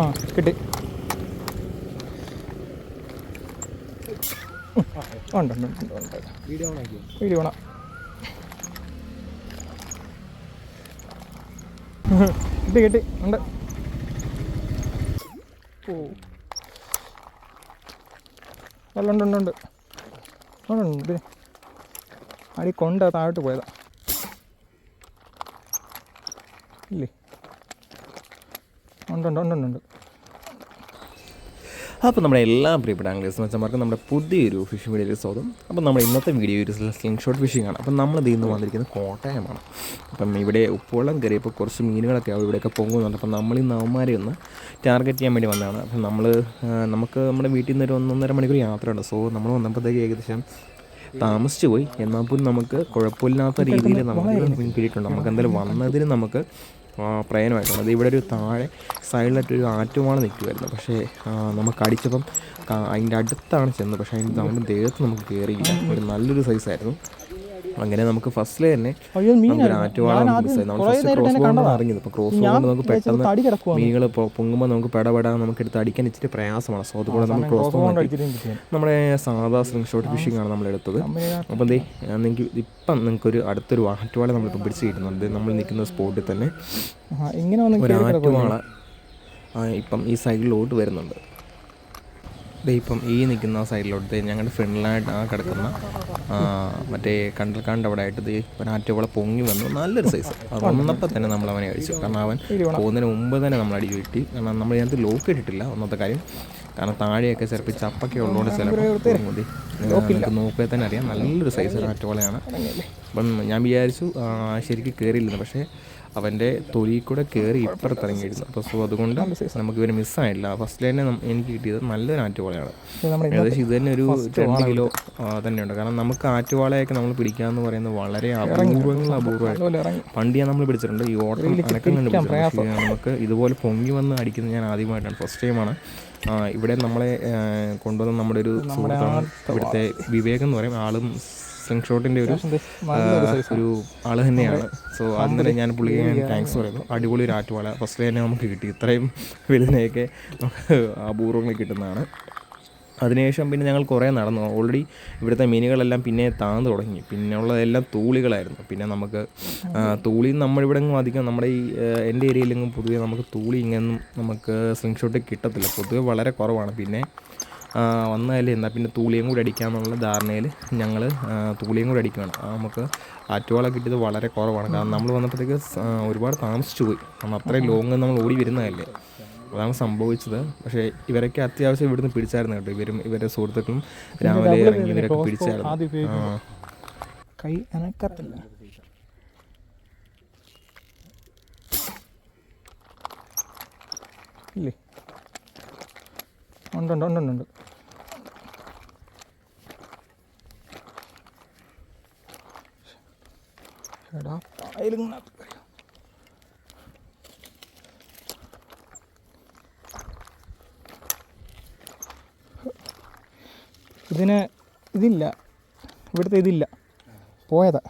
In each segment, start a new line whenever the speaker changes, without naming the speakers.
ആ കിട്ടി. ഉണ്ട് ഉണ്ട് ഉണ്ട് ഉണ്ട്.
വീഡിയോ
വീഡിയോ ഓണാ കിട്ടി കിട്ടി ഉണ്ട്. ഓ. അല്ല ഉണ്ട് ഉണ്ട്. ഉണ്ട് ഉണ്ട് ഉണ്ട്. അടി കൊണ്ട് താഴോട്ട് പോയതാ. ഇല്ലേ? ഉണ്ട് ഉണ്ട് ഉണ്ട്
അപ്പോൾ നമ്മുടെ എല്ലാ പ്രിയപ്പെട്ട ആംഗ്ലേഴ്സ് മച്ചന്മാർക്കും നമ്മുടെ പുതിയൊരു ഫിഷിംഗ് വീഡിയോയിൽ സ്വാഗതം. അപ്പോൾ നമ്മുടെ ഇന്നത്തെ വീഡിയോ ഒരു സ്ലിംഗ് ഷോട്ട് ഫിഷിംഗ് ആണ്. അപ്പം നമ്മൾ ഇതിൽ നിന്ന് വന്നിരിക്കുന്നത് കോട്ടയമാണ്. അപ്പം ഇവിടെ ഉപ്പുവെള്ളം കയറിയപ്പോൾ കുറച്ച് മീനുകളൊക്കെ ആവും ഇവിടെയൊക്കെ പൊങ്ങുന്നുണ്ട് അപ്പം നമ്മൾ ഈ നവന്മാരെ ഒന്ന് ടാർഗറ്റ് ചെയ്യാൻ വേണ്ടി വന്നതാണ്. അപ്പം നമ്മൾ നമുക്ക് നമ്മുടെ വീട്ടിൽ നിന്ന് ഒരു ഒന്നൊന്നര മണിക്കൂർ യാത്രയുണ്ട്. സോ നമ്മൾ വന്നപ്പോഴത്തേക്ക് ഏകദേശം താമസിച്ചു പോയി. എന്നാൽ പോലും നമുക്ക് കുഴപ്പമില്ലാത്ത രീതിയിൽ നമുക്ക് കിട്ടിയിട്ടുണ്ട്. നമുക്ക് എന്തായാലും വന്നതിന് നമുക്ക് ആ, പ്രയോജനമായിട്ടുണ്ട് അത് ഇവിടെ ഒരു താഴെ സൈഡിലായിട്ട് ഒരു ആറ്റുവാള നിൽക്കുമായിരുന്നു പക്ഷേ നമുക്ക് അടിച്ചപ്പം അതിന്റെ അടുത്താണ് ചെന്നത്. പക്ഷേ അതിന്റെ നമ്മുടെ ദേഹത്ത് നമുക്ക് കയറിയില്ല ഒരു നല്ലൊരു സൈസായിരുന്നു അങ്ങനെ നമുക്ക് ഫസ്റ്റിലെ തന്നെ. ഇറങ്ങിയത് ക്രോസ് നമുക്ക് പെട്ടെന്ന്. മീനുകൾ പൊങ്ങുമ്പോൾ നമുക്ക് പെടപെടാൻ നമുക്ക് എടുത്ത് അടിക്കാൻ ഇച്ചിരി പ്രയാസമാണ്. സോ അതുകൊണ്ട് നമ്മൾ ക്രോസ് നമ്മുടെ സാധാ സ്ലിംഗ് ഷോട്ട് ഫിഷിംഗ് ആണ് നമ്മൾ എടുത്തത്. അപ്പൊ ദേ നിങ്ങൾക്ക് ഇപ്പം നിങ്ങൾക്കൊരു അടുത്തൊരു ആറ്റുവാള നമ്മളിപ്പോൾ പിടിച്ച് കിട്ടുന്നുണ്ട്. നമ്മൾ നിൽക്കുന്ന സ്പോട്ടിൽ തന്നെ ഒരു ആറ്റുവാള ഇപ്പം ഈ സൈഡിലോട്ട് വരുന്നുണ്ട്. ഇപ്പം ഈ നിൽക്കുന്ന സൈഡിലോട്ട് ഞങ്ങളുടെ ഫ്രണ്ടിലായിട്ട് ആ കിടക്കുന്ന മറ്റേ കണ്ടൽക്കാണ്ട് അവിടെ ആയിട്ട് ആറ്റുവാള പൊങ്ങി വന്നു. നല്ലൊരു സൈസ് അത് വന്നപ്പോൾ തന്നെ നമ്മൾ അവനെ അടിച്ചു. കാരണം അവൻ പോകുന്നതിന് മുമ്പ് തന്നെ നമ്മൾ അടി കിട്ടി. കാരണം നമ്മൾ ഇതിനകത്ത് ലോക്ക് ഇട്ടിട്ടില്ല. ഒന്നാമത്തെ കാര്യം കാരണം താഴെയൊക്കെ ചിലപ്പോൾ ചപ്പൊക്കെ ഉള്ളതുകൊണ്ട് ചിലപ്പോൾ മതി നമുക്ക് നോക്കിയാൽ തന്നെ അറിയാം. നല്ലൊരു സൈസ് ആറ്റുവാളയാണ് അപ്പം ഞാൻ വിചാരിച്ചു ശരിക്കും കയറിയില്ലെന്ന് പക്ഷേ അവന്റെ തൊലി കൂടെ കയറി ഇപ്പുറത്തിറങ്ങിയിരുന്നു അപ്പോൾ സോ അതുകൊണ്ട് നമുക്ക് ഇവരെ മിസ്സായില്ല ഫസ്റ്റ് തന്നെ നം- എനിക്ക് കിട്ടിയത് നല്ലൊരു ആറ്റുവാളയാണ് ഏകദേശം ഇത് തന്നെ ഒരു രണ്ട് കിലോ തന്നെ തന്നെയുണ്ട്. കാരണം നമുക്ക് ആറ്റുവാളയൊക്കെ നമ്മൾ പിടിക്കാമെന്ന് പറയുന്നത് വളരെ അപൂർവങ്ങൾ
അപൂർവമാണ്
പണ്ട് ഞാൻ നമ്മൾ പിടിച്ചിട്ടുണ്ട്. ഈ ഓട്ടം അനക്കം കണ്ട് പിടിച്ചിട്ടുണ്ട് പക്ഷേ നമുക്ക് ഇതുപോലെ പൊങ്ങി വന്ന് അടിക്കുന്നത് ഞാൻ ആദ്യമായിട്ടാണ്. ഫസ്റ്റ് ടൈമാണ് ഇവിടെ നമ്മളെ കൊണ്ടുവന്ന നമ്മുടെ ഒരു സുഹൃത്താണ് ഇവിടുത്തെ വിവേകം എന്ന് പറയും. ആളും സ്ലിംഗ് ഷോട്ടിന്റെ ഒരു ഒരു ആൾ തന്നെയാണ്. സോ അന്നേരം ഞാൻ പുള്ളിക്ക് ഞാൻ താങ്ക്സ് പറയുന്നു. അടിപൊളി ഒരു ആറ്റുവാള ഫസ്റ്റ് തന്നെ നമുക്ക് കിട്ടി. ഇത്രയും വലുതിനെയൊക്കെ നമുക്ക് അപൂർവങ്ങൾ കിട്ടുന്നതാണ്. അതിനുശേഷം പിന്നെ ഞങ്ങൾ കുറേ നടന്നു. ഓൾറെഡി ഇവിടുത്തെ മീനുകളെല്ലാം പിന്നെ താന്ന് തുടങ്ങി. പിന്നെ ഉള്ളതെല്ലാം തൂളികളായിരുന്നു. പിന്നെ നമുക്ക് തൂളി നമ്മളിവിടെ എങ്ങും അധികം നമ്മുടെ ഈ എന്റെ ഏരിയയിലെങ്ങും പൊതുവെ നമുക്ക് തൂളി ഇങ്ങനൊന്നും നമുക്ക് സ്ലിംഗ് ഷോട്ട് കിട്ടത്തില്ല. പൊതുവെ വളരെ കുറവാണ്. പിന്നെ ആ, വന്നാലേ എന്നാൽ പിന്നെ തൂളിയും കൂടി അടിക്കാമെന്നുള്ള ധാരണയിൽ ഞങ്ങൾ തൂളിയും കൂടി അടിക്കുകയാണ്. നമുക്ക് ആറ്റുവാള കിട്ടിയത് വളരെ കുറവാണ്. കാരണം നമ്മൾ വന്നപ്പോഴത്തേക്ക് ഒരുപാട് താമസിച്ചു പോയി. കാരണം അത്രയും ലോങ് നമ്മൾ ഓടി വരുന്നതല്ലേ. അതാണ് സംഭവിച്ചത്. പക്ഷേ ഇവരൊക്കെ അത്യാവശ്യം ഇവിടുന്ന് പിടിച്ചായിരുന്നു കേട്ടോ. ഇവരും ഇവരുടെ സുഹൃത്തുക്കളും രാവിലെ ഇറങ്ങി ഇവരൊക്കെ പിടിച്ചായിരുന്നു.
കൈ അനക്കത്തില്ല. ഇല്ലേ? ഉണ്ട് ഉണ്ട് ഉണ്ട് ഉണ്ട്. ഇതിന് ഇതില്ല. ഇവിടുത്തെ ഇതില്ല. പോയതാ.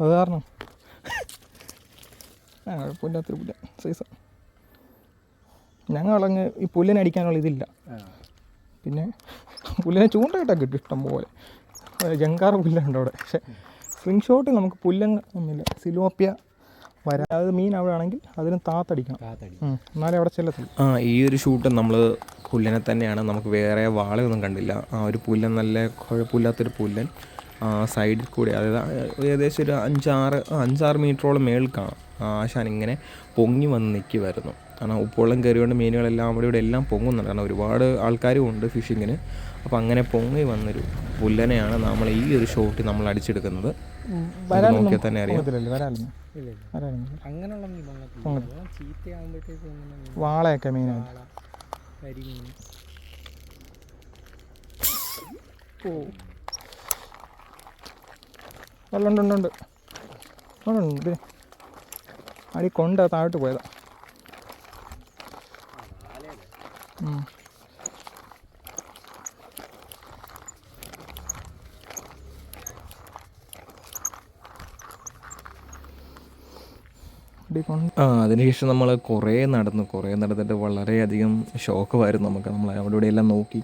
അത് കാരണം. ആ കുഴപ്പമില്ലാത്തൊരു പുല്ല. സൈസ്. ഞങ്ങളങ്ങ് ഈ പുല്ലിനെ അടിക്കാനുള്ള ഇതില്ല പിന്നെ പുല്ലിനെ ചൂണ്ടയിട്ടൊക്കെ കിട്ടും ഇഷ്ടം പോലെ. ജങ്കാറ് പുല്ലുണ്ട് അവിടെ. പക്ഷെ സ്പ്രിങ് ഷോട്ട് നമുക്ക് പുല്ലങ്ങ് ഒന്നുമില്ല. സിലോപ്പിയ വരാതെ മീൻ അവിടെ ആണെങ്കിൽ അതിന് താത്തടിക്കണം. എന്നാലേ അവിടെ ചെല്ലത്തുള്ളൂ.
ആ ഈ ഒരു ഷൂട്ട് നമ്മൾ പുല്ലിനെ തന്നെയാണ്. നമുക്ക് വേറെ വാളയൊന്നും കണ്ടില്ല. ആ ഒരു പുല്ലൻ നല്ല കുഴപ്പമില്ലാത്തൊരു പുല്ലൻ ആ സൈഡിൽ കൂടി അതായത് ഏകദേശം ഒരു അഞ്ചാറ് അഞ്ചാറ് മീറ്ററോളം മേളിൽ കാണാം. ആശാൻ ഇങ്ങനെ പൊങ്ങി വന്ന് നിൽക്കുമായിരുന്നു കാരണം ഉപ്പുവെള്ളം കയറിയോണ്ട് മീനുകളെല്ലാം അവിടെ ഇവിടെ എല്ലാം പൊങ്ങുന്നുണ്ട്. കാരണം ഒരുപാട് ആൾക്കാരും ഉണ്ട് ഫിഷിങ്ങിന്. അപ്പോൾ അങ്ങനെ പൊങ്ങി വന്നൊരു പുല്ലനെയാണ് നമ്മൾ ഈ ഒരു ഷോട്ടിൽ നമ്മൾ അടിച്ചെടുക്കുന്നത്. നോക്കിയാൽ തന്നെ അറിയാം.
വരാലൊന്നും
അങ്ങനെയുള്ള മീൻ വന്നിട്ടില്ല
പൊങ്ങത്തില്ല.
അതാ ചീത്തയാകുമ്പോഴത്തേക്ക് ഇങ്ങനെ
വാളയൊക്കെ മെയിനായിട്ട്
വാള കരിമീൻ
ഓ ഉണ്ട് ഉണ്ട് ഉണ്ട് ഉണ്ട് ഉണ്ട് ഉണ്ട് ഇത് അടി കൊണ്ട് താഴോട്ട് പോയതാ ഉം. കൂടിക്കൊണ്ട്
ആ അതിനുശേഷം നമ്മൾ കുറേ നടന്നു. കുറേ നടന്നിട്ട് വളരെയധികം ഷോക്കുമായിരുന്നു നമുക്ക്. നമ്മൾ അവിടെ നോക്കി.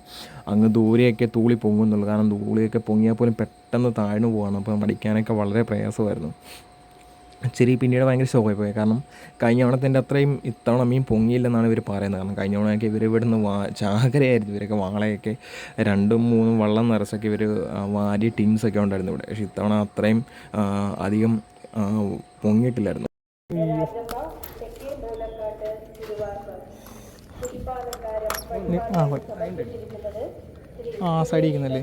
അങ്ങ് ദൂരെയൊക്കെ തൂളി പൊങ്ങുന്നുള്ളൂ. കാരണം തൂളിയൊക്കെ പൊങ്ങിയാൽ പോലും പെട്ടെന്ന് താഴ്ന്നു പോവാണ്. അപ്പം പഠിക്കാനൊക്കെ വളരെ പ്രയാസമായിരുന്നു. ശരി പിന്നീട് ഭയങ്കര ഷോക്കായി പോയി കാരണം കഴിഞ്ഞ തവണത്തിന്റെ അത്രയും ഇത്തവണ മീൻ പൊങ്ങിയില്ലെന്നാണ് ഇവർ പറയുന്നത്. കാരണം കഴിഞ്ഞ തവണയൊക്കെ ഇവർ ഇവിടുന്ന് വാ ചാകരയായിരുന്നു ഇവരൊക്കെ വാളയൊക്കെ രണ്ടും മൂന്നും വള്ളം നിറച്ചൊക്കെ ഇവർ വാരി ടീംസൊക്കെ ഉണ്ടായിരുന്നു ഇവിടെ. പക്ഷേ ഇത്തവണ അത്രയും അധികം പൊങ്ങിയിട്ടില്ലായിരുന്നു.
ആ സൈഡിരിക്കുന്നല്ലേ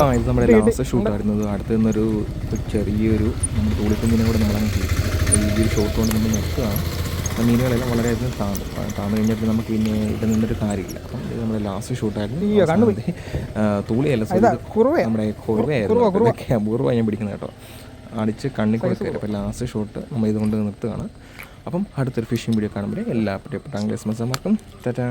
ആ
ഇത് നമ്മുടെ ലാസ്റ്റ് ഷൂട്ടായിരുന്നു ആയിരുന്നത് അടുത്ത് നിന്നൊരു ചെറിയൊരു നമ്മുടെ തൂളിക്കുഞ്ഞിനെ കൂടെ നമ്മളങ്ങ് ചെയ്യും ഈ ഒരു ഷോട്ട് കൊണ്ട് നമ്മൾ നിർത്തുകയാണ്. ആ മീനുകളെല്ലാം വളരെയധികം താന്നു. താന്നു കഴിഞ്ഞപ്പോൾ നമുക്ക് പിന്നെ ഇവിടെ നിന്നൊരു കാര്യമില്ല. അപ്പം ഇത് നമ്മുടെ ലാസ്റ്റ് ഷൂട്ടായിരുന്നു തൂളിയല്ല? നമ്മുടെ കുറുവയായിരുന്നു. അപൂർവമായി ഞാൻ പിടിക്കുന്നത് കേട്ടോ. അടിച്ച് കണ്ണി കൂടെ കയറി അപ്പോൾ ലാസ്റ്റ് ഷോട്ട് നമ്മൾ ഇതുകൊണ്ട് നിർത്തുകയാണ്. അപ്പം അടുത്തൊരു ഫിഷിംഗ് വീഡിയോ കാണുമ്പോൾ എല്ലാ പ്രിയപ്പെട്ട അംഗ്ലേസ് മസമാർക്കും ടാറ്റാ.